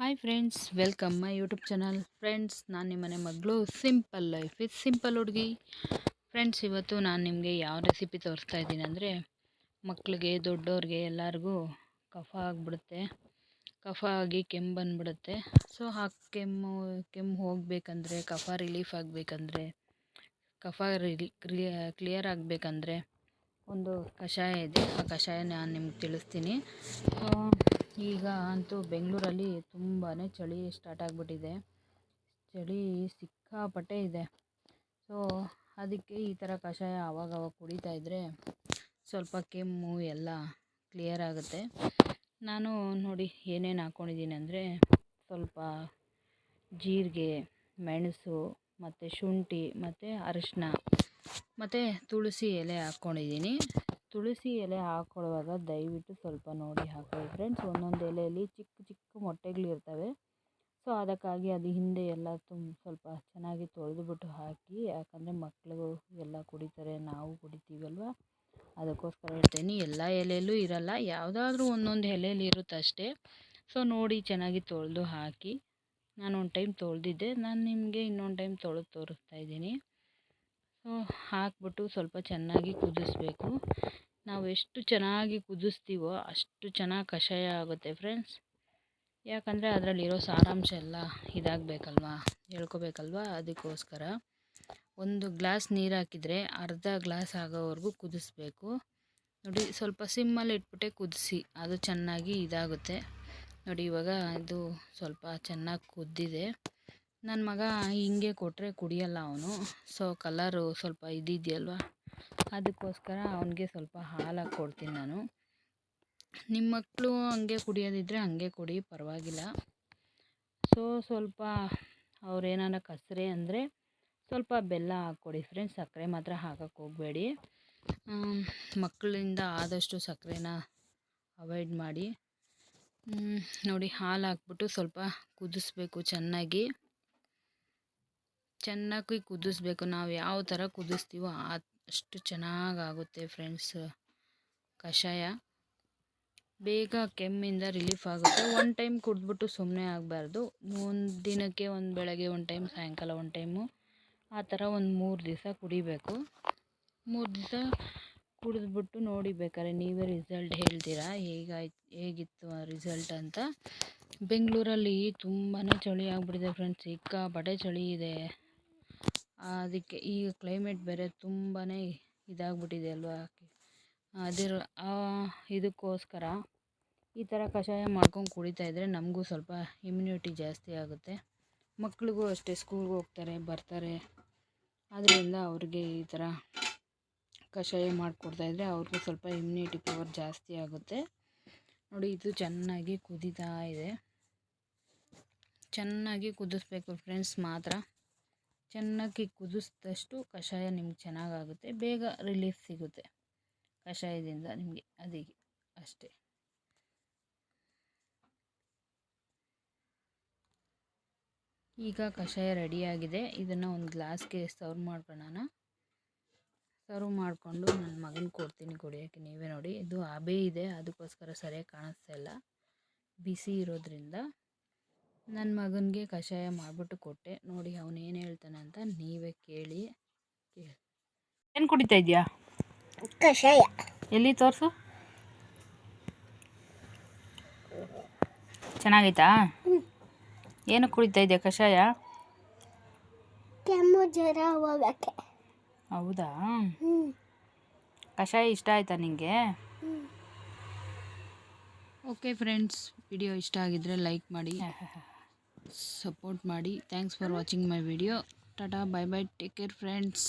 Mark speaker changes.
Speaker 1: Hi friends welcome my YouTube channel friends ನಾನು ನಿಮ್ಮನೆ ಮಗಳು ಸಿಂಪಲ್ ಲೈಫ್ ಇಸ್ ಸಿಂಪಲ್ ಹುಡುಗಿ. ಫ್ರೆಂಡ್ಸ್ ಇವತ್ತು ನಾನು ನಿಮಗೆ ಯಾವ ರೆಸಿಪಿ ತೋರಿಸ್ತಾ ಇದ್ದೀನಿ ಅಂದರೆ ಮಕ್ಕಳಿಗೆ ದೊಡ್ಡವ್ರಿಗೆ ಎಲ್ಲರಿಗೂ ಕಫ ಆಗಿಬಿಡುತ್ತೆ. ಕಫ ಆಗಿ ಕೆಮ್ಮು ಬಂದ್ಬಿಡುತ್ತೆ. ಸೊ ಆ ಕೆಮ್ಮು ಕೆಮ್ಮು ಹೋಗಬೇಕಂದ್ರೆ, ಕಫ ರಿಲೀಫ್ ಆಗಬೇಕಂದ್ರೆ, ಕಫ ಕ್ಲಿಯರ್ ಆಗಬೇಕಂದ್ರೆ ಒಂದು ಕಷಾಯ ಇದೆ. ಆ ಕಷಾಯ ನಾನು ನಿಮ್ಗೆ ತಿಳಿಸ್ತೀನಿ. ಈಗ ಅಂತೂ ಬೆಂಗಳೂರಲ್ಲಿ ತುಂಬಾ ಚಳಿ ಸ್ಟಾರ್ಟ್ ಆಗಿಬಿಟ್ಟಿದೆ. ಚಳಿ ಸಿಕ್ಕಾಪಟ್ಟೆ ಇದೆ. ಸೊ ಅದಕ್ಕೆ ಈ ಥರ ಕಷಾಯ ಆವಾಗವಾಗ ಕುಡಿತಾ ಇದ್ದರೆ ಸ್ವಲ್ಪ ಕೆಮ್ಮು ಎಲ್ಲ ಕ್ಲಿಯರ್ ಆಗುತ್ತೆ. ನಾನು ನೋಡಿ ಏನೇನು ಹಾಕ್ಕೊಂಡಿದ್ದೀನಿ ಅಂದರೆ ಸ್ವಲ್ಪ ಜೀರಿಗೆ, ಮೆಣಸು, ಮತ್ತು ಶುಂಠಿ, ಮತ್ತು ಅರಿಶಿನ ಮತ್ತು ತುಳಸಿ ಎಲೆ ಹಾಕ್ಕೊಂಡಿದ್ದೀನಿ ತುಳಸಿ ಎಲೆ ಹಾಕ್ಕೊಳ್ಳುವಾಗ ದಯವಿಟ್ಟು ಸ್ವಲ್ಪ ನೋಡಿ ಹಾಕೊಳ್ಳಿ. ಫ್ರೆಂಡ್ಸ್ ಒಂದೊಂದು ಎಲೆಯಲ್ಲಿ ಚಿಕ್ಕ ಚಿಕ್ಕ ಮೊಟ್ಟೆಗಳಿರ್ತವೆ ಸೊ ಅದಕ್ಕಾಗಿ ಅದು ಹಿಂದೆ ಎಲ್ಲ ತುಂಬ ಸ್ವಲ್ಪ ಚೆನ್ನಾಗಿ ತೊಳೆದುಬಿಟ್ಟು ಹಾಕಿ, ಯಾಕಂದರೆ ಮಕ್ಕಳು ಎಲ್ಲ ಕುಡಿತಾರೆ, ನಾವು ಕುಡಿತೀವಲ್ವ? ಅದಕ್ಕೋಸ್ಕರ ಹೇಳ್ತೀನಿ, ಎಲ್ಲ ಎಲೆಯಲ್ಲೂ ಇರಲ್ಲ. ಯಾವುದಾದ್ರೂ ಒಂದೊಂದು ಎಲೆಯಲ್ಲಿ ಇರುತ್ತೆ ಅಷ್ಟೇ ಸೊ ನೋಡಿ ಚೆನ್ನಾಗಿ ತೊಳೆದು ಹಾಕಿ. ನಾನು ಒಂದು ಟೈಮ್ ತೊಳೆದಿದ್ದೆ. ನಾನು ನಿಮಗೆ ಇನ್ನೊಂದು ಟೈಮ್ ತೊಳೆದು ತೋರಿಸ್ತಾ ಇದ್ದೀನಿ. ಸೊ ಹಾಕ್ಬಿಟ್ಟು ಸ್ವಲ್ಪ ಚೆನ್ನಾಗಿ ಕುದಿಸ್ಬೇಕು. ನಾವು ಎಷ್ಟು ಚೆನ್ನಾಗಿ ಕುದಿಸ್ತೀವೋ ಅಷ್ಟು ಚೆನ್ನಾಗಿ ಕಷಾಯ ಆಗುತ್ತೆ ಫ್ರೆಂಡ್ಸ್. ಯಾಕಂದರೆ ಅದರಲ್ಲಿರೋ ಸಾರಾಂಶ ಎಲ್ಲ ಇದಾಗಬೇಕಲ್ವಾ? ಹೇಳ್ಕೋಬೇಕಲ್ವಾ? ಅದಕ್ಕೋಸ್ಕರ ಒಂದು ಗ್ಲಾಸ್ ನೀರು ಹಾಕಿದರೆ ಅರ್ಧ ಗ್ಲಾಸ್ ಆಗೋವರೆಗೂ ಕುದಿಸ್ಬೇಕು. ನೋಡಿ, ಸ್ವಲ್ಪ ಸಿಮ್ಮಲ್ಲಿ ಇಟ್ಬಿಟ್ಟೆ ಕುದಿಸಿ, ಅದು ಚೆನ್ನಾಗಿ ಇದಾಗುತ್ತೆ. ನೋಡಿ, ಇವಾಗ ಇದು ಸ್ವಲ್ಪ ಚೆನ್ನಾಗಿ ಕುದ್ದಿದೆ. ನನ್ನ ಮಗ ಹಿಂಗೆ ಕೊಟ್ಟರೆ ಕುಡಿಯಲ್ಲ ಅವನು. ಸೊ ಕಲರು ಸ್ವಲ್ಪ ಇದಿದೆಯಲ್ವ? ಅದಕ್ಕೋಸ್ಕರ ಅವನಿಗೆ ಸ್ವಲ್ಪ ಹಾಲು ಕೊಡ್ತೀನಿ ನಾನು. ನಿಮ್ಮ ಮಕ್ಕಳು ಹಂಗೆ ಕುಡಿಯೋದಿದ್ದರೆ ಹಂಗೆ ಕುಡಿ, ಪರವಾಗಿಲ್ಲ. ಸೊ ಸ್ವಲ್ಪ ಅವ್ರೇನಾರ ಕಸರೆ ಅಂದರೆ ಸ್ವಲ್ಪ ಬೆಲ್ಲ ಹಾಕ್ಕೊಡಿ ಫ್ರೆಂಡ್ಸ್ ಸಕ್ಕರೆ ಮಾತ್ರ ಹಾಕಕ್ಕೆ ಹೋಗಬೇಡಿ. ಮಕ್ಕಳಿಂದ ಆದಷ್ಟು ಸಕ್ಕರೆನ ಅವಾಯ್ಡ್ ಮಾಡಿ. ನೋಡಿ ಹಾಲು ಹಾಕ್ಬಿಟ್ಟು ಸ್ವಲ್ಪ ಕುದಿಸ್ಬೇಕು ಚೆನ್ನಾಗಿ. ಚೆನ್ನಾಗಿ ಕುದಿಸ್ಬೇಕು, ನಾವು ಯಾವ ಥರ ಕುದಿಸ್ತೀವೋ ಅಷ್ಟು ಚೆನ್ನಾಗಾಗುತ್ತೆ ಫ್ರೆಂಡ್ಸ್ ಕಷಾಯ ಬೇಗ ಕೆಮ್ಮಿಂದ ರಿಲೀಫ್ ಆಗುತ್ತೆ. ಒನ್ ಟೈಮ್ ಕುಡಿದ್ಬಿಟ್ಟು ಸುಮ್ಮನೆ ಆಗಬಾರ್ದು. ಒಂದು ದಿನಕ್ಕೆ ಒಂದು ಬೆಳಗ್ಗೆ ಒಂದು ಟೈಮ್ ಸಾಯಂಕಾಲ ಒಂದು ಟೈಮು ಆ ಥರ ಒಂದು ಮೂರು ದಿವಸ ಕುಡಿಬೇಕು. ಮೂರು ದಿವಸ ಕುಡಿದ್ಬಿಟ್ಟು ನೋಡಿ ಬೇಕಾದ್ರೆ ನೀವೇ ರಿಸಲ್ಟ್ ಹೇಳ್ತೀರಾ? ಹೇಗಾಯ್ತು, ಹೇಗಿತ್ತು ಆ ರಿಸಲ್ಟ್ ಅಂತ? ಬೆಂಗಳೂರಲ್ಲಿ ತುಂಬಾ ಚಳಿ ಆಗಿಬಿಟ್ಟಿದೆ ಫ್ರೆಂಡ್ಸ್ ಸಿಕ್ಕಾಪಟ್ಟೆ ಚಳಿ ಇದೆ. ಅದಕ್ಕೆ ಈಗ ಕ್ಲೈಮೇಟ್ ಬೇರೆ ತುಂಬಾ ಇದಾಗ್ಬಿಟ್ಟಿದೆ ಅಲ್ವಾ? ಅದಿರ ಇದಕ್ಕೋಸ್ಕರ ಈ ಥರ ಕಷಾಯ ಮಾಡ್ಕೊಂಡು ಕುಡಿತಾ ಇದ್ದರೆ ನಮಗೂ ಸ್ವಲ್ಪ ಇಮ್ಯುನಿಟಿ ಜಾಸ್ತಿ ಆಗುತ್ತೆ. ಮಕ್ಳಿಗೂ ಅಷ್ಟೇ ಸ್ಕೂಲ್ಗೆ ಹೋಗ್ತಾರೆ, ಬರ್ತಾರೆ. ಅದರಿಂದ ಅವ್ರಿಗೆ ಈ ಥರ ಕಷಾಯ ಮಾಡಿಕೊಡ್ತಾಯಿದ್ರೆ ಅವ್ರಿಗೂ ಸ್ವಲ್ಪ ಇಮ್ಯುನಿಟಿ ಪವರ್ ಜಾಸ್ತಿ ಆಗುತ್ತೆ. ನೋಡಿ, ಇದು ಚೆನ್ನಾಗಿ ಕುದೀತಾ ಇದೆ. ಚೆನ್ನಾಗಿ ಕುದಿಸ್ಬೇಕು ಫ್ರೆಂಡ್ಸ್ ಮಾತ್ರ. ಚೆನ್ನಾಗಿ ಕುದಿಸಿದಷ್ಟು ಕಷಾಯ ನಿಮ್ಗೆ ಚೆನ್ನಾಗಾಗುತ್ತೆ. ಬೇಗ ರಿಲೀಫ್ ಸಿಗುತ್ತೆ ಕಷಾಯದಿಂದ ನಿಮಗೆ ಅದಕ್ಕೆ ಅಷ್ಟೇ. ಈಗ ಕಷಾಯ ರೆಡಿಯಾಗಿದೆ ಇದನ್ನು ಒಂದು ಗ್ಲಾಸ್ಗೆ ಸರ್ವ್ ಮಾಡ್ಕೊಳ್ಳೋಣ. ಸರ್ವ್ ಮಾಡಿಕೊಂಡು ನನ್ನ ಮಗನ ಕೊಡ್ತೀನಿ ಕುಡಿಯೋಕ್ಕೆ. ನೀವೇ ನೋಡಿ, ಇದು ಹಬೆ ಇದೆ. ಅದಕ್ಕೋಸ್ಕರ ಸರಿಯಾಗಿ ಕಾಣಿಸ್ತಾ ಇಲ್ಲ. ಬಿಸಿ ಇರೋದ್ರಿಂದ ನನ್ನ ಮಗನಿಗೆ ಕಷಾಯ ಮಾಡಿಬಿಟ್ಟು ಕೊಟ್ಟೆ. ನೋಡಿ ಅವನೇನು ಏನು ಹೇಳ್ತಾನೆ ಅಂತ ನೀವೇ ಕೇಳಿ ಏನು ಕುಡಿತಾ ಇದೆಯಾ?
Speaker 2: ಕಷಾಯ.
Speaker 1: ಎಲ್ಲಿ ತೋರಿಸು? ಚೆನ್ನಾಗೈತಾ? ಏನು ಕುಡಿತಾ ಇದೆಯಾ ಕಷಾಯ?
Speaker 2: ಕೆಮ್ಮು ಜ್ವರ ಹೋಗಕ್ಕೆ
Speaker 1: ಹೌದಾ? ಕಷಾಯ ಇಷ್ಟ ಆಯ್ತಾ ನಿಮಗೆ ಓಕೆ ಫ್ರೆಂಡ್ಸ್ ವಿಡಿಯೋ ಇಷ್ಟ ಆಗಿದ್ದರೆ ಲೈಕ್ ಮಾಡಿ. ಸಪೋರ್ಟ್ ಮಾಡಿ thanks for watching my video tata bye bye take care friends